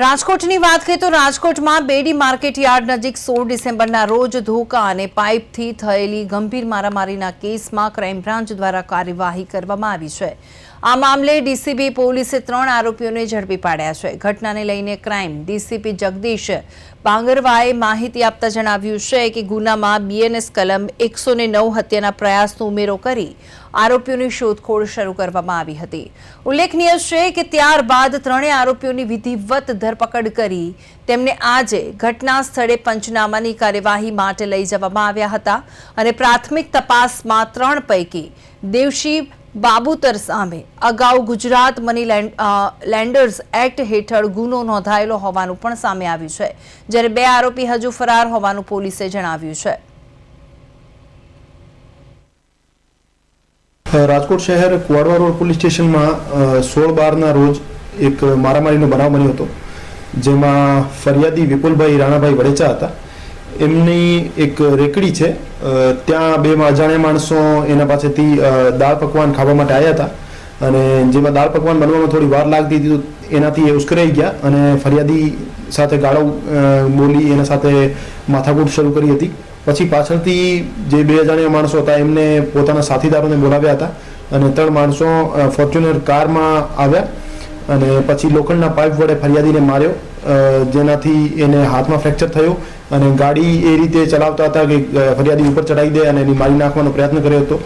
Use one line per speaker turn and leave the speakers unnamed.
રાજકોટની વાત કરીએ તો રાજકોટમાં બેડી માર્કેટ યાર્ડ નજીક સોળ ડિસેમ્બરના રોજ ધોકા અને પાઇપથી થયેલી ગંભીર મારામારીના કેસમાં ક્રાઇમ બ્રાન્ચ દ્વારા કાર્યવાહી કરવામાં આવી છે. આ મામલે ડીસીબી પોલીસે ત્રણ આરોપીઓને ઝડપી પાડ્યા છે. ઘટનાને લઈને ક્રાઇમ. ડીસીપી જગદીશ બાંગરવાએ માહિતી આપતા જણાવ્યું છે કે ગુનામાં બીએનએસ કલમ એકસો નવ હત્યાના પ્રયાસનો ઉમેરો કરી આરોપીઓની શોધખોળ શરૂ કરવામાં આવી હતી. ઉલ્લેખનીય છે કે ત્યારબાદ ત્રણેય આરોપીઓની વિધિવત ધરપકડ કરી તેમને આજે ઘટના સ્થળે પંચનામાની કાર્યવાહી માટે લઈ જવામાં આવ્યા હતા અને પ્રાથમિક તપાસમાં ત્રણ પૈકી દેવશી બાબુતર સામે અગાઉ Gujarat money land- lenders act હેઠળ ગુનો નોંધાયેલો હોવાનું પણ સામે આવ્યું છે, જ્યારે બે આરોપી હજુ ફરાર હોવાનું પોલીસે જણાવ્યું છે.
રાજકોટ શહેર કુવાડવા રોડ પોલીસ સ્ટેશનમાં સોળ બારના રોજ એક મારામારીનો બનાવ બન્યો હતો, જેમાં ફરિયાદી વિપુલભાઈ રાણાભાઈ વડેચા હતા. એમની એક રેકડી છે. ત્યાં બે અજાણ્યા માણસો એના પાસેથી દાળ પકવાન ખાવા માટે આવ્યા હતા. અને જેમાં દાળ પકવાન બનવામાં થોડી વાર લાગતી હતી, તો એનાથી એ ઉશ્કેરાઈ ગયા અને ફરિયાદી સાથે ગાળો બોલી એના સાથે માથાકૂટ શરૂ કરી હતી. પછી પાછળથી જે બે અજાણ્યા માણસો હતા, એમને પોતાના સાથીદારોને બોલાવ્યા હતા અને ત્રણ માણસો ફોર્ચ્યુનર કારમાં આવ્યા અને પછી લોખંડના પાઇપ વડે ફરિયાદીને માર્યો. જેનાથી એને હાથમાં ફ્રેક્ચર થયો અને ગાડી એ રીતે ચલાવતા હતા કે ફરિયાદી ઉપર ચડાવી દે અને એની મારી નાખવાનો પ્રયત્ન કર્યો હતો.